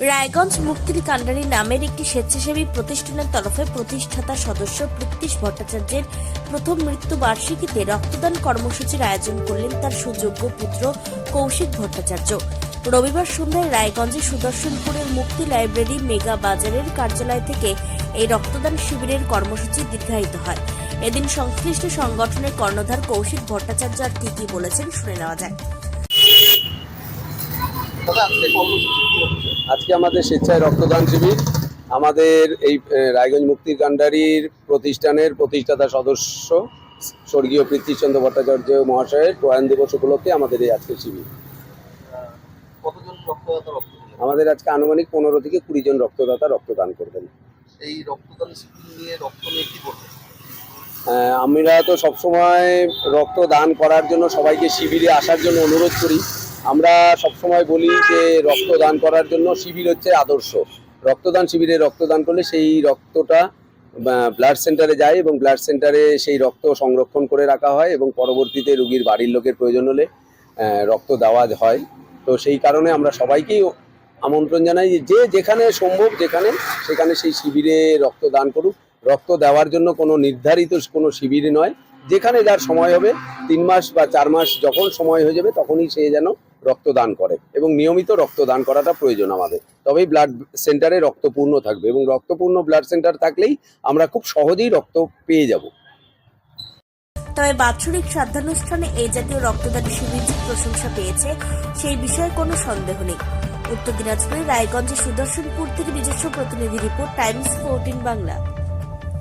রায়গঞ্জ মুক্তির কান্ডারি নামের একটি স্বেচ্ছাসেবী প্রতিষ্ঠানের তরফে প্রতিষ্ঠাতা সদস্য প্রীতিশ ভট্টাচার্যের প্রথম মৃত্যু বার্ষিকীতে রক্তদান কর্মসূচির আয়োজন করলেন তার সুযোগ্য পুত্র কৌশিক ভট্টাচার্য। রবিবার সন্ধ্যায় রায়গঞ্জের সুদর্শনপুরের মুক্তি লাইব্রেরি মেগা বাজারের কার্যালয় থেকে এই রক্তদান শিবিরের কর্মসূচি দীর্ঘায়িত হয়। এদিন সংশ্লিষ্ট সংগঠনের কর্ণধার কৌশিক ভট্টাচার্য আর কি কি বলেছেন শুনে নেওয়া যায় আজকে আমাদের স্বেচ্ছায় রক্তদান শিবির। আমাদের এই রায়গঞ্জ মুক্তির কাণ্ডারির প্রতিষ্ঠানের প্রতিষ্ঠাতা সদস্য স্বর্গীয় পৃথ্বীচন্দ্র ভট্টাচার্য মহাশয়ের প্রয়াণ দিবস উপলক্ষে আমাদের এই আজকের শিবির। আমাদের আজকে আনুমানিক পনেরো থেকে কুড়ি জন রক্তদাতা রক্তদান করবেন। এই রক্তদান শিবির নিয়ে রক্ত নিয়ে কি করবেন আমরা তো সবসময় রক্ত দান করার জন্য সবাইকে শিবিরে আসার জন্য অনুরোধ করি। আমরা সবসময় বলি যে রক্ত দান করার জন্য শিবির হচ্ছে আদর্শ। রক্তদান শিবিরে রক্তদান করলে সেই রক্তটা ব্লাড সেন্টারে যায় এবং ব্লাড সেন্টারে সেই রক্ত সংরক্ষণ করে রাখা হয় এবং পরবর্তীতে রুগীর বাড়ির লোকের প্রয়োজন হলে রক্ত দেওয়া হয়। তো সেই কারণে আমরা সবাইকেই আমন্ত্রণ জানাই যে যে যেখানে সম্ভব যেখানে, সেখানে সেই শিবিরে রক্তদান করুক। রক্ত দেওয়ার জন্য কোনো নির্ধারিত কোনো শিবির নয়। যেখানে যার সময় হবে, তিন মাস বা চার মাস যখন সময় হয়ে যাবে, তখনই সে যেন রক্তদান করে এবং নিয়মিত রক্তদান করাটা প্রয়োজন আমাদের। তবেই ব্লাড সেন্টারে রক্তপূর্ণ থাকবে এবং রক্তপূর্ণ ব্লাড সেন্টার থাকলেই আমরা খুব সহজেই রক্ত পেয়ে যাব। তবে বাৎসরিক শ্রাদ্ধানুষ্ঠানে এই জাতীয় রক্তদান শিবির যে প্রশংসা পেয়েছে, সেই বিষয়ে কোনো সন্দেহ নেই। উত্তর দিনাজপুরের রায়গঞ্জের সুদর্শনপুর থেকে নিজস্ব প্রতিনিধি রিপোর্ট, টাইমস, ফোরটিন বাংলা।